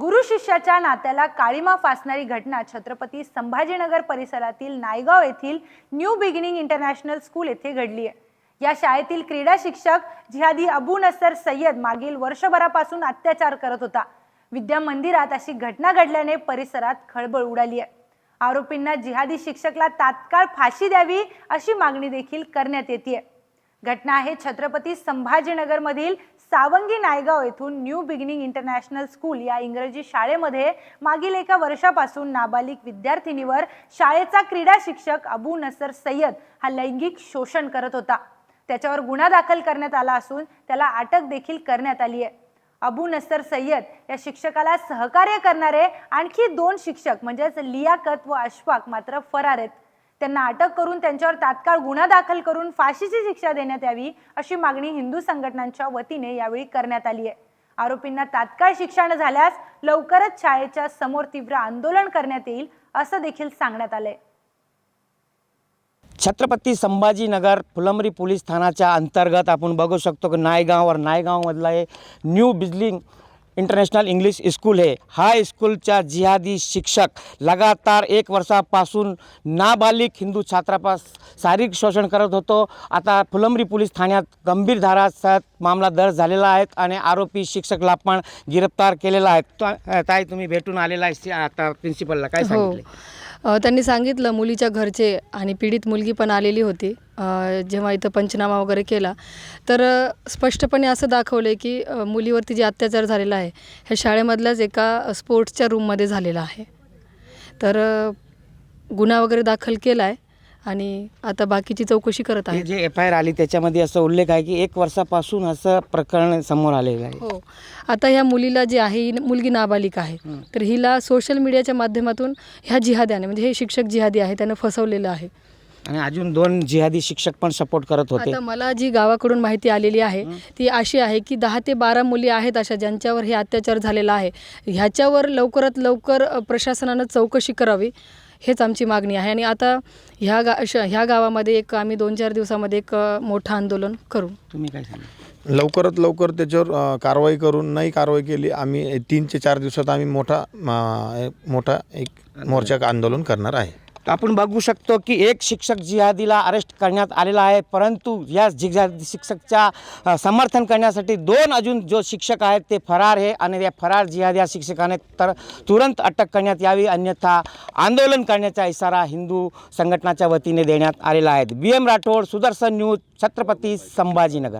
गुरु शिष्याच्या नात्याला काळीमा फासणारी घटना छत्रपती संभाजीनगर परिसरातील नायगाव येथील न्यू बिगिनिंग इंटरनॅशनल स्कूल येथे घडली आहे. या शाळेतील क्रीडा शिक्षक जिहादी अबू नसर सय्यद मागील वर्षभरापासून अत्याचार करत होता. विद्या मंदिरात अशी घटना घडल्याने परिसरात खळबळ उडाली आहे. आरोपींना जिहादी शिक्षकला तात्काळ फाशी द्यावी अशी मागणी देखील करण्यात येते घटना आहे छत्रपती संभाजीनगरमधील सावंगी नायगाव येथून न्यू बिगिनिंग इंटरनॅशनल स्कूल या इंग्रजी शाळेमध्ये मागील एका वर्षापासून नाबालिक विद्यार्थिनीवर शाळेचा क्रीडा शिक्षक अबू नसर सय्यद हा लैंगिक शोषण करत होता. त्याच्यावर गुन्हा दाखल करण्यात आला असून त्याला अटक देखील करण्यात आली आहे. अबू नसर सय्यद या शिक्षकाला सहकार्य करणारे आणखी दोन शिक्षक म्हणजेच लियाकत व अशफाक मात्र फरार आहेत. त्यांना अटक करून त्यांच्यावर तात्काळ गुन्हा दाखल करून फाशीची शिक्षा देण्यात यावी अशी मागणी हिंदू संघटनांच्या वतीने यावेळी करण्यात आली आहे. आरोपींना तात्काळ शिक्षा न झाल्यास लवकरच शाळेच्या समोर तीव्र आंदोलन करण्यात येईल असं देखील सांगण्यात आलंय. छत्रपती संभाजीनगर फुलंबरी पोलीस ठाण्याच्या अंतर्गत आपण बघू शकतो की नायगाव और नायगावमधला हे न्यू बिजलिंग इंटरनॅशनल इंग्लिश स्कूल आहे हा स्कूलच्या जिहादी शिक्षक लगातार एक वर्षापासून नाबालिक हिंदू छात्रापास शारीरिक शोषण करत होतो. आता फुलंब्री पोलीस ठाण्यात गंभीर धारासह मामला दर्ज झालेला आहे आणि आरोपी शिक्षकला पण गिरफ्तार केलेला आहे. ताई तुम्ही भेटून आलेला आहे आता प्रिन्सिपलला. काय हो. सांगितले? त्यांनी सांगितलं मुलीच्या घरचे आणि पीडित मुलगी पण आलेली होती जेव्हा इथं पंचनामा वगैरे केला. तर स्पष्टपणे असं दाखवलं आहे की मुलीवरती जे अत्याचार झालेला आहे ह्या शाळेमधल्याच एका स्पोर्ट्सच्या रूममध्ये झालेला आहे. तर गुन्हा वगैरे दाखल केला आहे आणि आता बाकीची चौकशी करत आहे जे एफ आय आर आली त्याच्यामध्ये असं उल्लेख आहे की एक वर्षापासून असं प्रकरण समोर आलेलं आहे. हो. आता ह्या मुलीला जी आहे ही मुलगी नाबालिक आहे. तर हिला सोशल मीडियाच्या माध्यमातून ह्या जिहाद्याने म्हणजे हे शिक्षक जिहादी आहे त्यानं फसवलेलं आहे. आणि अजून दोन जिहादी शिक्षक पण सपोर्ट करत होते. आता मला जी गावाकडून माहिती आलेली आहे. ती अशी आहे की दहा ते बारा मुली आहेत अशा ज्यांच्यावर हे अत्याचार झालेला आहे. ह्याच्यावर लवकरात लवकर प्रशासनानं चौकशी करावी. हेच आमची मागणी आहे. आणि आता ह्या गा श ह्या गावामध्ये एक आम्ही दोन चार दिवसामध्ये एक मोठं आंदोलन करू. तुम्ही काय सांगा लवकरात लवकर त्याच्यावर कारवाई करून नाही कारवाई केली आम्ही तीन ते चार दिवसात आम्ही मोठा मोठा एक मोर्चा आंदोलन करणार आहे. आपण बघू शकतो की एक शिक्षक जिहादीला अरेस्ट करण्यात आलेला आहे परंतु या जिहादी शिक्षकच्या समर्थन करण्यासाठी दोन अजून जो शिक्षक आहेत ते फरार आहे आणि या फरार जिहादी या शिक्षकाने तर तुरंत अटक करण्यात यावी अन्यथा आंदोलन करण्याचा इशारा हिंदू संघटनाच्या वतीने देण्यात आलेला आहे. B M Rathod Sudarshan news Chhatrapati Sambhajinagar.